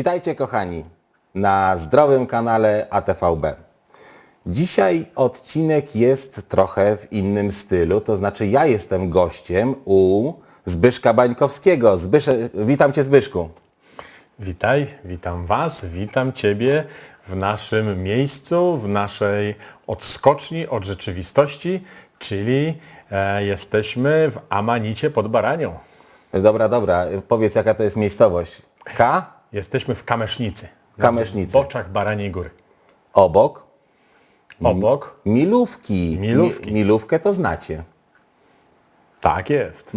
Witajcie kochani na zdrowym kanale ATVB. Dzisiaj odcinek jest trochę w innym stylu, to znaczy ja jestem gościem u Zbyszka Bańkowskiego. Zbysze, witam Cię Zbyszku. Witaj, witam Was, witam Ciebie w naszym miejscu, w naszej odskoczni od rzeczywistości, czyli e, jesteśmy w Amanicie pod Baranią. Dobra, dobra, powiedz jaka to jest miejscowość. K? Jesteśmy w Kamesznicy. Kamesznicy. Boczach Baraniej Góry. Obok Obok, Milówki. Milówki. Mi, milówkę to znacie. tak jest.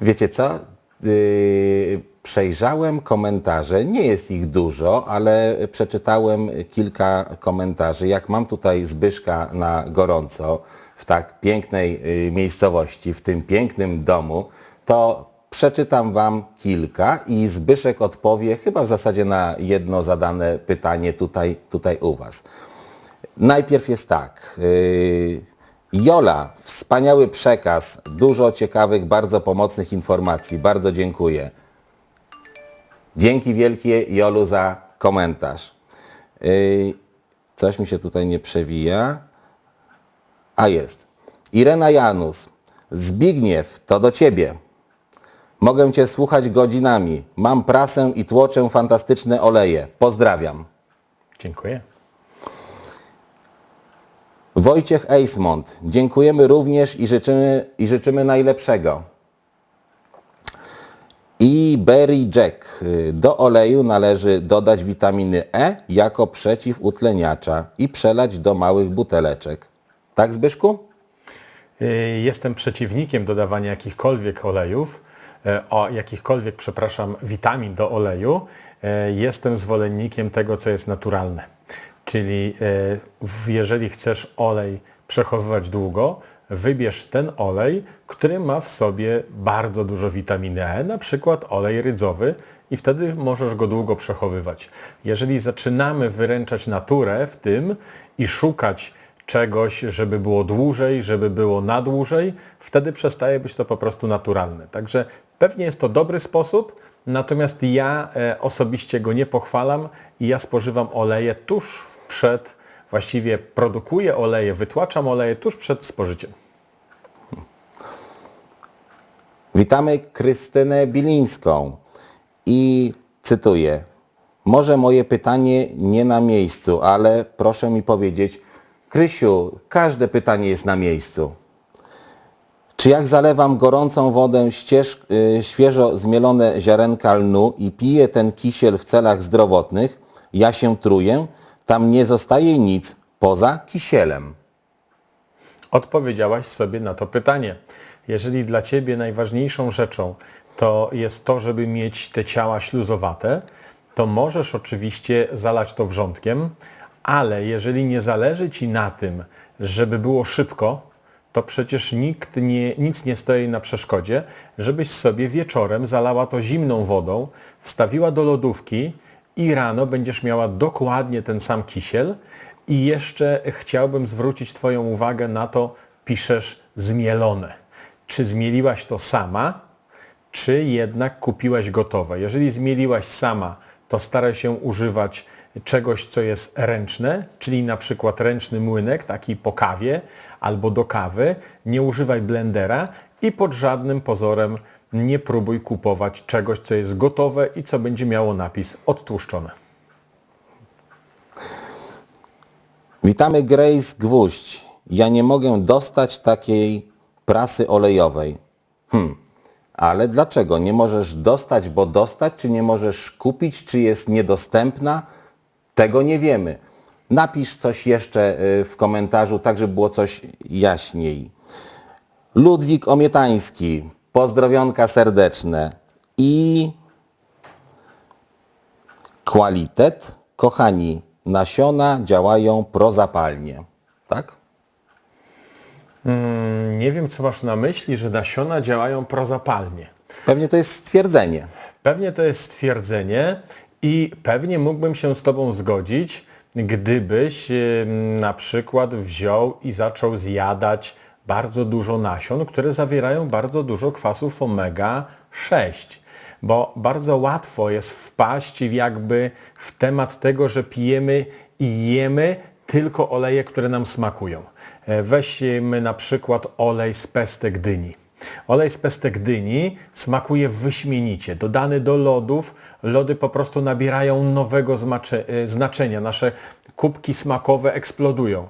Wiecie co? Yy, przejrzałem komentarze, nie jest ich dużo, ale przeczytałem kilka komentarzy. Jak mam tutaj Zbyszka na gorąco w tak pięknej yy, miejscowości, w tym pięknym domu, to przeczytam Wam kilka i Zbyszek odpowie chyba w zasadzie na jedno zadane pytanie tutaj, tutaj u Was. Najpierw jest tak. Yy, Jola, wspaniały przekaz, dużo ciekawych, bardzo pomocnych informacji. Bardzo dziękuję. Dzięki wielkie Jolu za komentarz. Yy, coś mi się tutaj nie przewija. A jest. Irena Janus. Zbigniew, to do Ciebie. Mogę Cię słuchać godzinami. Mam prasę i tłoczę fantastyczne oleje. Pozdrawiam. Dziękuję. Wojciech Eismont, dziękujemy również i życzymy, i życzymy najlepszego. I Berry Jack. Do oleju należy dodać witaminy E jako przeciwutleniacza i przelać do małych buteleczek. Tak Zbyszku? Y, Jestem przeciwnikiem dodawania jakichkolwiek olejów, o jakichkolwiek, przepraszam, witamin do oleju. E, Jestem zwolennikiem tego, co jest naturalne. Czyli e, jeżeli chcesz olej przechowywać długo, wybierz ten olej, który ma w sobie bardzo dużo witaminy E, na przykład olej rydzowy i wtedy możesz go długo przechowywać. Jeżeli zaczynamy wyręczać naturę w tym i szukać czegoś, żeby było dłużej, żeby było na dłużej, wtedy przestaje być to po prostu naturalne. Także pewnie jest to dobry sposób, natomiast ja e, osobiście go nie pochwalam i ja spożywam oleje tuż przed, właściwie produkuję oleje, wytłaczam oleje tuż przed spożyciem. Witamy Krystynę Bilińską i cytuję. Może moje pytanie nie na miejscu, ale proszę mi powiedzieć, Krysiu, każde pytanie jest na miejscu. Czy jak zalewam gorącą wodę ścież, y, świeżo zmielone ziarenka lnu i piję ten kisiel w celach zdrowotnych, ja się truję, tam nie zostaje nic poza kisielem. Odpowiedziałaś sobie na to pytanie. Jeżeli dla Ciebie najważniejszą rzeczą to jest to, żeby mieć te ciała śluzowate, to możesz oczywiście zalać to wrzątkiem, ale jeżeli nie zależy Ci na tym, żeby było szybko, to przecież nikt nie, nic nie stoi na przeszkodzie, żebyś sobie wieczorem zalała to zimną wodą, wstawiła do lodówki i rano będziesz miała dokładnie ten sam kisiel. I jeszcze chciałbym zwrócić Twoją uwagę na to, piszesz zmielone. Czy zmieliłaś to sama, czy jednak kupiłaś gotowe? Jeżeli zmieliłaś sama, to staraj się używać czegoś, co jest ręczne, czyli na przykład ręczny młynek, taki po kawie albo do kawy. Nie używaj blendera i pod żadnym pozorem nie próbuj kupować czegoś, co jest gotowe i co będzie miało napis odtłuszczone. Witamy Grace Gwóźdź. Ja nie mogę dostać takiej prasy olejowej. Hmm, ale dlaczego? Nie możesz dostać, bo dostać, czy nie możesz kupić, czy jest niedostępna? Tego nie wiemy. Napisz coś jeszcze y, w komentarzu, tak żeby było coś jaśniej. Ludwik Omietański, pozdrowionka serdeczne. I Qualitet, kochani, nasiona działają prozapalnie. Tak? Nie wiem, co masz na myśli, że nasiona działają prozapalnie. Pewnie to jest stwierdzenie. Pewnie to jest stwierdzenie i pewnie mógłbym się z Tobą zgodzić, gdybyś na przykład wziął i zaczął zjadać bardzo dużo nasion, które zawierają bardzo dużo kwasów omega-6. bo bardzo łatwo jest wpaść jakby w temat tego, że pijemy i jemy tylko oleje, które nam smakują. E, Weźmy na przykład olej z pestek dyni. Olej z pestek dyni smakuje wyśmienicie. Dodany do lodów, lody po prostu nabierają nowego e, znaczenia. Nasze kubki smakowe eksplodują.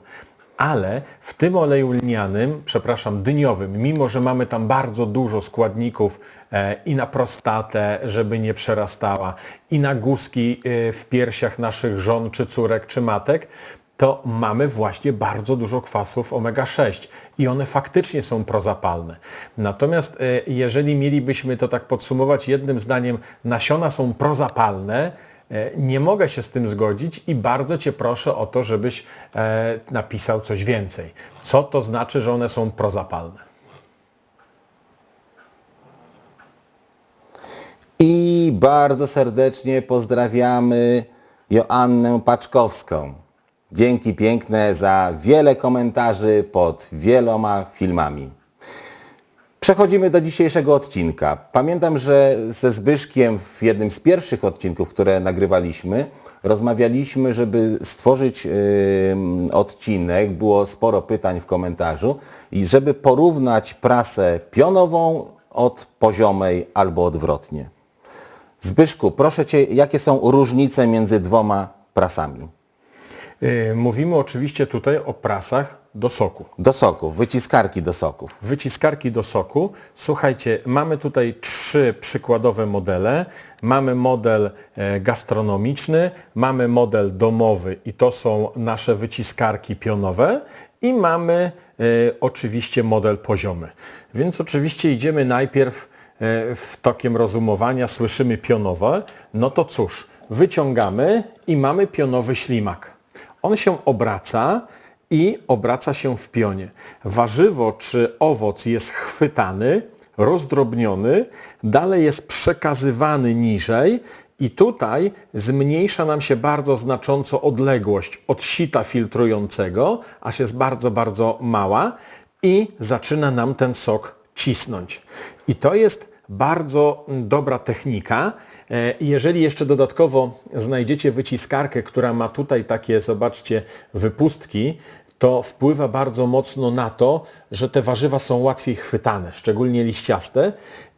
Ale w tym oleju lnianym, przepraszam, dyniowym, mimo że mamy tam bardzo dużo składników e, i na prostatę, żeby nie przerastała, i na guzki e, w piersiach naszych żon, czy córek, czy matek, to mamy właśnie bardzo dużo kwasów omega-6 i one faktycznie są prozapalne. Natomiast e, jeżeli mielibyśmy to tak podsumować jednym zdaniem, nasiona są prozapalne, e, nie mogę się z tym zgodzić i bardzo Cię proszę o to, żebyś e, napisał coś więcej. Co to znaczy, że one są prozapalne? I bardzo serdecznie pozdrawiamy Joannę Paczkowską. Dzięki piękne za wiele komentarzy pod wieloma filmami. Przechodzimy do dzisiejszego odcinka. Pamiętam, że ze Zbyszkiem w jednym z pierwszych odcinków, które nagrywaliśmy, rozmawialiśmy, żeby stworzyć ym, odcinek, było sporo pytań w komentarzu, i żeby porównać prasę pionową od poziomej albo odwrotnie. Zbyszku, proszę Cię, jakie są różnice między dwoma prasami? E, Mówimy oczywiście tutaj o prasach do soku. Do soków, wyciskarki do soków. wyciskarki do soku. Słuchajcie, mamy tutaj trzy przykładowe modele. Mamy model e, gastronomiczny, mamy model domowy i to są nasze wyciskarki pionowe i mamy e, oczywiście model poziomy. Więc oczywiście idziemy najpierw e, w tokiem rozumowania, słyszymy pionowe, no to cóż, wyciągamy i mamy pionowy ślimak. On się obraca i obraca się w pionie. Warzywo czy owoc jest chwytany, rozdrobniony, dalej jest przekazywany niżej i tutaj zmniejsza nam się bardzo znacząco odległość od sita filtrującego, aż jest bardzo, bardzo mała i zaczyna nam ten sok cisnąć. I to jest bardzo dobra technika. E, Jeżeli jeszcze dodatkowo znajdziecie wyciskarkę, która ma tutaj takie, zobaczcie, wypustki, to wpływa bardzo mocno na to, że te warzywa są łatwiej chwytane, szczególnie liściaste.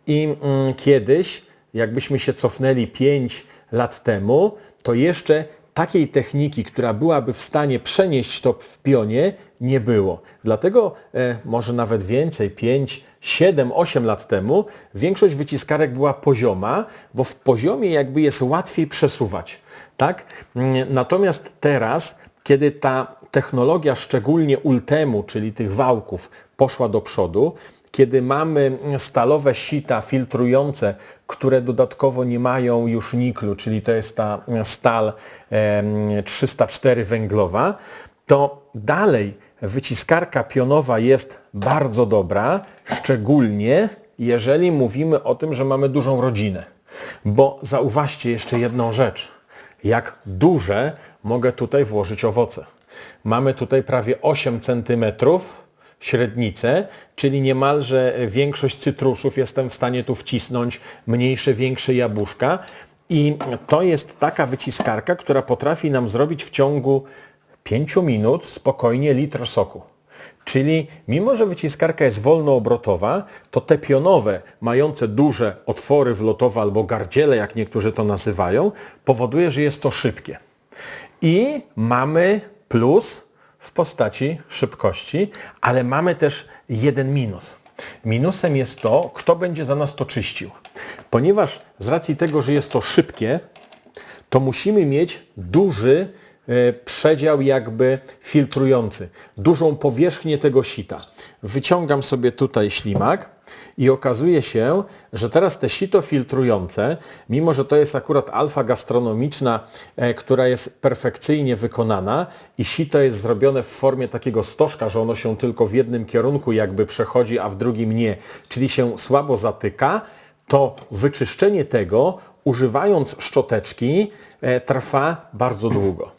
I mm, kiedyś, jakbyśmy się cofnęli 5 lat temu, to jeszcze takiej techniki, która byłaby w stanie przenieść to w pionie, nie było. Dlatego e, może nawet więcej, 5, 7, 8 lat temu większość wyciskarek była pozioma, bo w poziomie jakby jest łatwiej przesuwać. Tak? Mm, Natomiast teraz, kiedy ta technologia, szczególnie ultemu, czyli tych wałków, poszła do przodu, kiedy mamy stalowe sita filtrujące, które dodatkowo nie mają już niklu, czyli to jest ta stal em, 304 węglowa, to dalej wyciskarka pionowa jest bardzo dobra, szczególnie jeżeli mówimy o tym, że mamy dużą rodzinę. Bo zauważcie jeszcze jedną rzecz. Jak duże mogę tutaj włożyć owoce. Mamy tutaj prawie 8 cm średnicę, czyli niemalże większość cytrusów jestem w stanie tu wcisnąć, mniejsze, większe jabłuszka. I to jest taka wyciskarka, która potrafi nam zrobić w ciągu 5 minut spokojnie litr soku. Czyli mimo, że wyciskarka jest wolnoobrotowa, to te pionowe, mające duże otwory wlotowe albo gardziele, jak niektórzy to nazywają, powoduje, że jest to szybkie. I mamy plus w postaci szybkości, ale mamy też jeden minus. Minusem jest to, kto będzie za nas to czyścił. Ponieważ z racji tego, że jest to szybkie, to musimy mieć duży e, przedział jakby filtrujący, dużą powierzchnię tego sita. Wyciągam sobie tutaj ślimak i okazuje się, że teraz te sito filtrujące, mimo że to jest akurat alfa gastronomiczna, e, która jest perfekcyjnie wykonana i sito jest zrobione w formie takiego stożka, że ono się tylko w jednym kierunku jakby przechodzi, a w drugim nie, czyli się słabo zatyka, to wyczyszczenie tego używając szczoteczki e, trwa bardzo długo.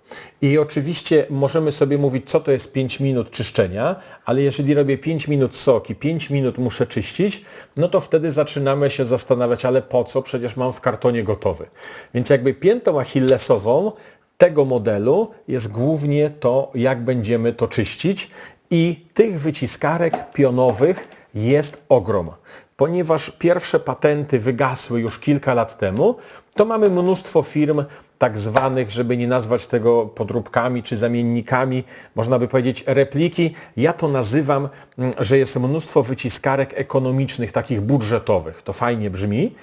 I oczywiście możemy sobie mówić, co to jest 5 minut czyszczenia, ale jeżeli robię 5 minut soki, 5 minut muszę czyścić, no to wtedy zaczynamy się zastanawiać, ale po co? Przecież mam w kartonie gotowy. Więc jakby piętą achillesową tego modelu jest głównie to, jak będziemy to czyścić i tych wyciskarek pionowych jest ogrom. Ponieważ pierwsze patenty wygasły już kilka lat temu, to mamy mnóstwo firm tak zwanych, żeby nie nazwać tego podróbkami czy zamiennikami, można by powiedzieć repliki. Ja to nazywam, mm, że jest mnóstwo wyciskarek ekonomicznych, takich budżetowych. To fajnie brzmi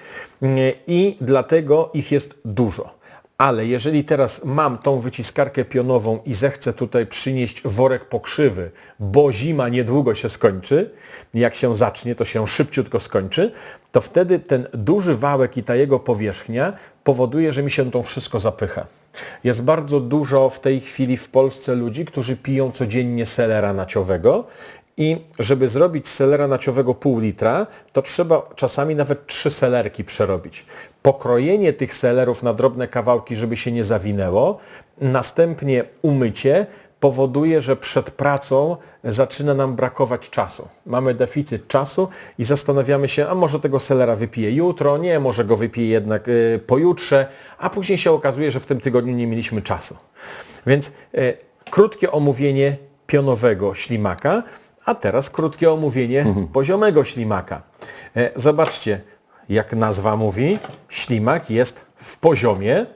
Mm, i dlatego ich jest dużo. Ale jeżeli teraz mam tą wyciskarkę pionową i zechcę tutaj przynieść worek pokrzywy, bo zima niedługo się skończy, jak się zacznie, to się szybciutko skończy, to wtedy ten duży wałek i ta jego powierzchnia powoduje, że mi się to wszystko zapycha. Jest bardzo dużo w tej chwili w Polsce ludzi, którzy piją codziennie selera naciowego i żeby zrobić selera naciowego pół litra, to trzeba czasami nawet trzy selerki przerobić. Pokrojenie tych selerów na drobne kawałki, żeby się nie zawinęło, następnie umycie powoduje, że przed pracą zaczyna nam brakować czasu. Mamy deficyt czasu i zastanawiamy się, a może tego selera wypiję jutro, nie, może go wypiję jednak y, pojutrze, a później się okazuje, że w tym tygodniu nie mieliśmy czasu. Więc y, krótkie omówienie pionowego ślimaka, a teraz krótkie omówienie poziomego ślimaka. E, Zobaczcie, jak nazwa mówi, ślimak jest w poziomie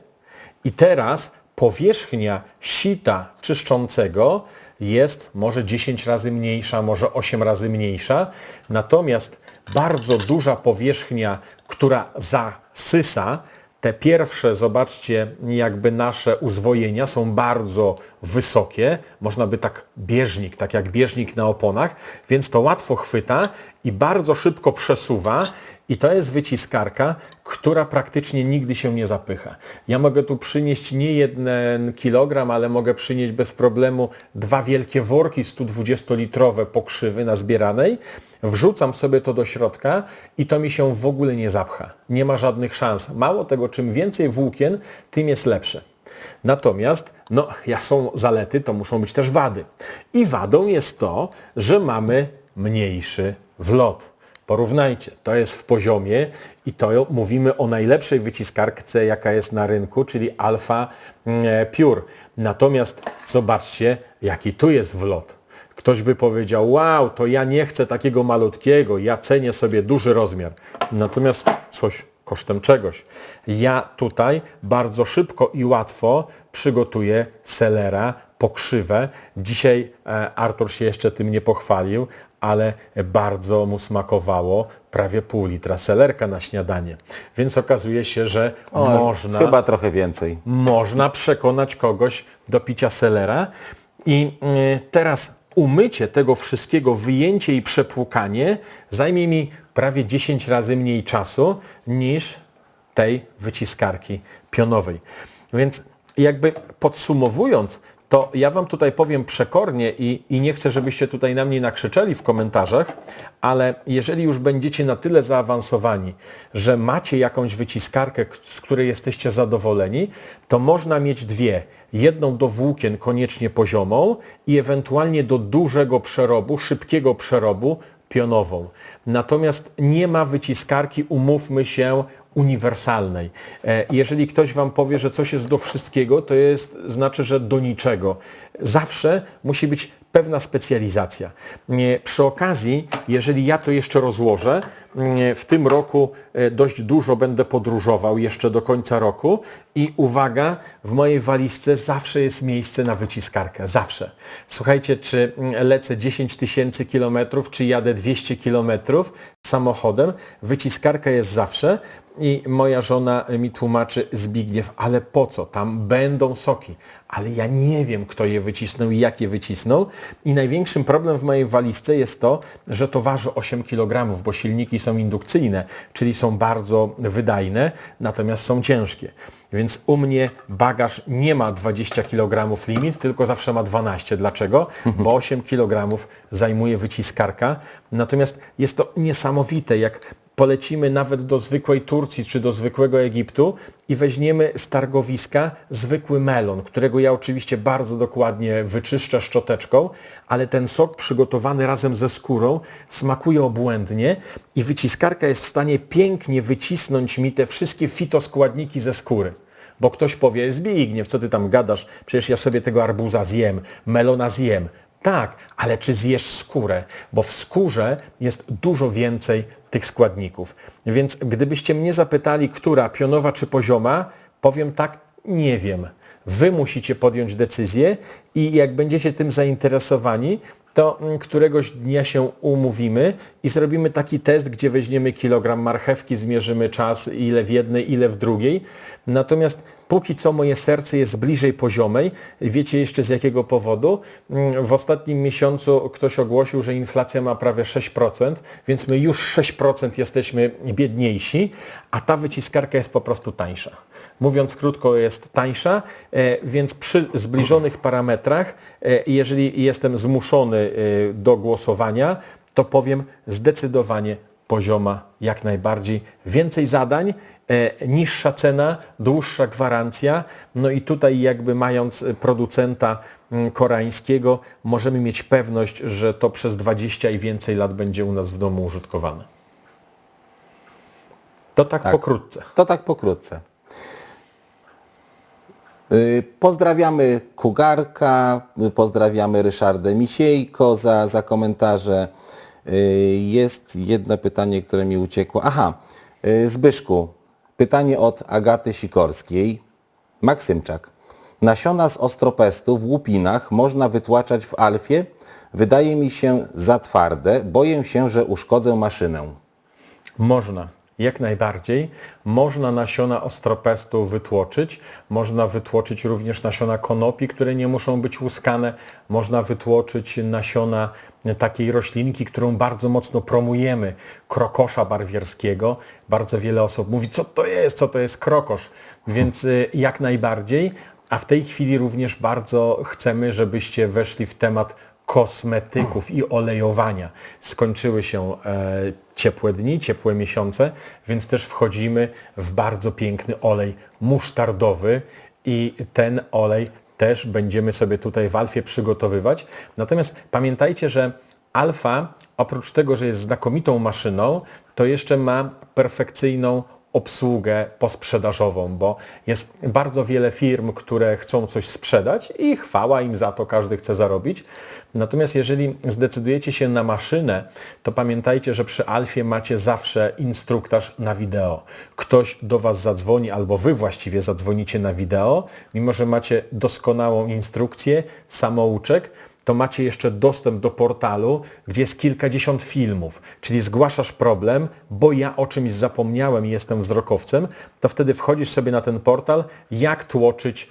i teraz powierzchnia sita czyszczącego jest może 10 razy mniejsza, może 8 razy mniejsza, natomiast bardzo duża powierzchnia, która zasysa, te pierwsze, zobaczcie, jakby nasze uzwojenia są bardzo wysokie, można by tak bieżnik, tak jak bieżnik na oponach, więc to łatwo chwyta i bardzo szybko przesuwa i to jest wyciskarka, która praktycznie nigdy się nie zapycha. Ja mogę tu przynieść nie jeden kilogram, ale mogę przynieść bez problemu dwa wielkie worki 120-litrowe pokrzywy na zbieranej, wrzucam sobie to do środka i to mi się w ogóle nie zapcha. Nie ma żadnych szans. Mało tego, czym więcej włókien, tym jest lepsze. Natomiast, no, jak są zalety, to muszą być też wady. I wadą jest to, że mamy mniejszy wlot. Porównajcie, to jest w poziomie i to mówimy o najlepszej wyciskarce, jaka jest na rynku, czyli Alpha mm, Pure. Natomiast zobaczcie, jaki tu jest wlot. Ktoś by powiedział, wow, to ja nie chcę takiego malutkiego, ja cenię sobie duży rozmiar. Natomiast coś kosztem czegoś. Ja tutaj bardzo szybko i łatwo przygotuję selera, pokrzywę. Dzisiaj e, Artur się jeszcze tym nie pochwalił, ale bardzo mu smakowało prawie pół litra selerka na śniadanie. Więc okazuje się, że O, można Chyba trochę więcej. można przekonać kogoś do picia selera. I y, teraz umycie tego wszystkiego, wyjęcie i przepłukanie zajmie mi prawie 10 razy mniej czasu niż tej wyciskarki pionowej. Więc jakby podsumowując, to ja Wam tutaj powiem przekornie i, i nie chcę, żebyście tutaj na mnie nakrzyczeli w komentarzach, ale jeżeli już będziecie na tyle zaawansowani, że macie jakąś wyciskarkę, z której jesteście zadowoleni, to można mieć dwie. Jedną do włókien koniecznie poziomą i ewentualnie do dużego przerobu, szybkiego przerobu pionową. Natomiast nie ma wyciskarki, umówmy się, uniwersalnej. E, Jeżeli ktoś Wam powie, że coś jest do wszystkiego, to jest, znaczy, że do niczego. Zawsze musi być pewna specjalizacja. Przy okazji, jeżeli ja to jeszcze rozłożę, w tym roku e, dość dużo będę podróżował jeszcze do końca roku i uwaga, w mojej walizce zawsze jest miejsce na wyciskarkę. Zawsze. Słuchajcie, czy mm, lecę 10 tysięcy kilometrów, czy jadę 200 kilometrów samochodem, wyciskarka jest zawsze i moja żona mi tłumaczy, Zbigniew, ale po co? Tam będą soki. Ale ja nie wiem, kto je wycisnął i jak je wycisnął. I największym problem w mojej walizce jest to, że to waży 8 kg, bo silniki są indukcyjne, czyli są bardzo wydajne, natomiast są ciężkie. Więc u mnie bagaż nie ma 20 kg limit, tylko zawsze ma 12. Dlaczego? Bo 8 kg zajmuje wyciskarka. Natomiast jest to niesamowite, jak polecimy nawet do zwykłej Turcji czy do zwykłego Egiptu i weźmiemy z targowiska zwykły melon, którego ja oczywiście bardzo dokładnie wyczyszczę szczoteczką, ale ten sok przygotowany razem ze skórą smakuje obłędnie i wyciskarka jest w stanie pięknie wycisnąć mi te wszystkie fitoskładniki ze skóry. Bo ktoś powie, Zbigniew, co ty tam gadasz? Przecież ja sobie tego arbuza zjem, melona zjem. Tak, ale czy zjesz skórę? Bo w skórze jest dużo więcej tych składników. Więc gdybyście mnie zapytali, która, pionowa czy pozioma, powiem tak, nie wiem. Wy musicie podjąć decyzję i jak będziecie tym zainteresowani, to mm, któregoś dnia się umówimy i zrobimy taki test, gdzie weźmiemy kilogram marchewki, zmierzymy czas, ile w jednej, ile w drugiej. Natomiast póki co moje serce jest bliżej poziomej. Wiecie jeszcze z jakiego powodu? Mm, W ostatnim miesiącu ktoś ogłosił, że inflacja ma prawie 6%, więc my już 6% jesteśmy biedniejsi, a ta wyciskarka jest po prostu tańsza. Mówiąc krótko, jest tańsza, e, więc przy zbliżonych parametrach, e, jeżeli jestem zmuszony e, do głosowania, to powiem zdecydowanie pozioma jak najbardziej. Więcej zadań, e, niższa cena, dłuższa gwarancja. No i tutaj jakby mając e, producenta mm, koreańskiego, możemy mieć pewność, że to przez 20 i więcej lat będzie u nas w domu użytkowane. To tak, Tak. pokrótce. To tak pokrótce. Y, Pozdrawiamy Kugarka, pozdrawiamy Ryszardę Misiejko za, za komentarze. Y, Jest jedno pytanie, które mi uciekło. Aha, y, Zbyszku, pytanie od Agaty Sikorskiej. Maksymczak. Nasiona z ostropestu w łupinach można wytłaczać w alfie? Wydaje mi się za twarde. Boję się, że uszkodzę maszynę. Można, jak najbardziej. Można nasiona ostropestu wytłoczyć, można wytłoczyć również nasiona konopi, które nie muszą być łuskane, można wytłoczyć nasiona takiej roślinki, którą bardzo mocno promujemy, krokosza barwierskiego. Bardzo wiele osób mówi, co to jest, co to jest krokosz, więc y, jak najbardziej. A w tej chwili również bardzo chcemy, żebyście weszli w temat kosmetyków i olejowania. Skończyły się e, ciepłe dni, ciepłe miesiące, więc też wchodzimy w bardzo piękny olej musztardowy i ten olej też będziemy sobie tutaj w Alfie przygotowywać. Natomiast pamiętajcie, że Alfa oprócz tego, że jest znakomitą maszyną, to jeszcze ma perfekcyjną obsługę posprzedażową, bo jest bardzo wiele firm, które chcą coś sprzedać i chwała im za to, każdy chce zarobić. Natomiast jeżeli zdecydujecie się na maszynę, to pamiętajcie, że przy Alfie macie zawsze instruktaż na wideo. Ktoś do Was zadzwoni, albo Wy właściwie zadzwonicie na wideo, mimo że macie doskonałą instrukcję, samouczek, to macie jeszcze dostęp do portalu, gdzie jest kilkadziesiąt filmów. Czyli zgłaszasz problem, bo ja o czymś zapomniałem i jestem wzrokowcem, to wtedy wchodzisz sobie na ten portal, jak tłoczyć e,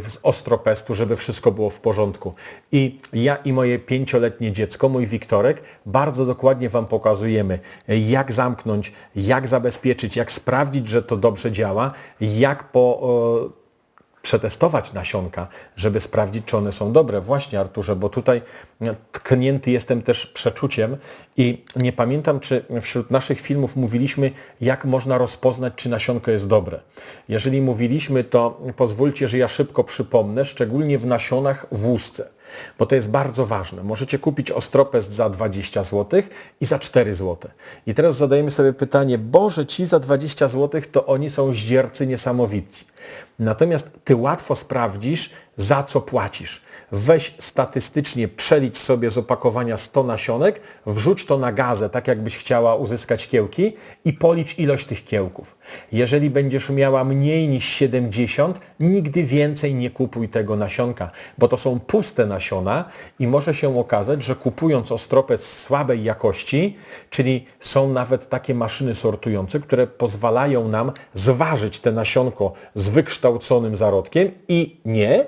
z ostropestu, żeby wszystko było w porządku. I ja i moje pięcioletnie dziecko, mój Wiktorek, bardzo dokładnie Wam pokazujemy, e, jak zamknąć, jak zabezpieczyć, jak sprawdzić, że to dobrze działa, jak po e, przetestować nasionka, żeby sprawdzić, czy one są dobre. Właśnie Arturze, bo tutaj tknięty jestem też przeczuciem i nie pamiętam, czy wśród naszych filmów mówiliśmy, jak można rozpoznać, czy nasionko jest dobre. Jeżeli mówiliśmy, to pozwólcie, że ja szybko przypomnę, szczególnie w nasionach w łusce. Bo to jest bardzo ważne. Możecie kupić ostropest za 20 zł i za 4 zł. I teraz zadajemy sobie pytanie, Boże, ci za 20 zł to oni są zdziercy niesamowici. Natomiast ty łatwo sprawdzisz, za co płacisz. Weź statystycznie, przelicz sobie z opakowania 100 nasionek, wrzuć to na gazę, tak jakbyś chciała uzyskać kiełki i policz ilość tych kiełków. Jeżeli będziesz miała mniej niż 70, nigdy więcej nie kupuj tego nasionka, bo to są puste nasiona i może się okazać, że kupując ostropec słabej jakości, czyli są nawet takie maszyny sortujące, które pozwalają nam zważyć te nasionko z wykształconym zarodkiem i nie,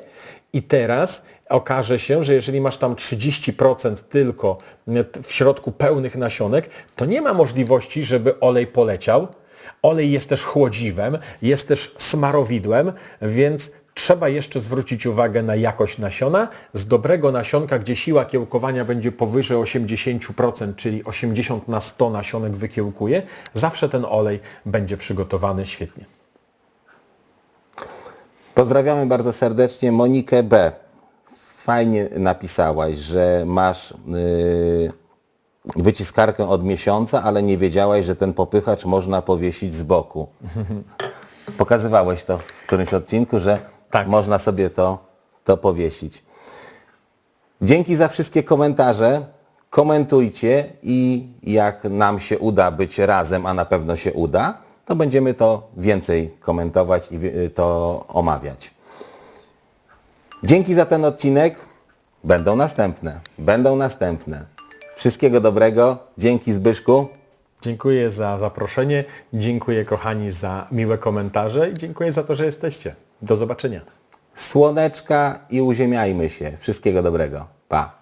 i teraz okaże się, że jeżeli masz tam 30% tylko w środku pełnych nasionek, to nie ma możliwości, żeby olej poleciał. Olej jest też chłodziwem, jest też smarowidłem, więc Trzeba jeszcze zwrócić uwagę na jakość nasiona. Z dobrego nasionka, gdzie siła kiełkowania będzie powyżej 80%, czyli 80 na 100 nasionek wykiełkuje, zawsze ten olej będzie przygotowany świetnie. Pozdrawiamy bardzo serdecznie Monikę B. Fajnie napisałaś, że masz yy, wyciskarkę od miesiąca, ale nie wiedziałaś, że ten popychacz można powiesić z boku. Pokazywałeś to w którymś odcinku, że Tak. można sobie to, to powiesić. Dzięki za wszystkie komentarze. Komentujcie i jak nam się uda być razem, a na pewno się uda, to będziemy to więcej komentować i wie- to omawiać. Dzięki za ten odcinek. Będą następne. Będą następne. Wszystkiego dobrego. Dzięki Zbyszku. Dziękuję za zaproszenie, dziękuję kochani za miłe komentarze i dziękuję za to, że jesteście. Do zobaczenia. Słoneczka i uziemiajmy się. Wszystkiego dobrego. Pa.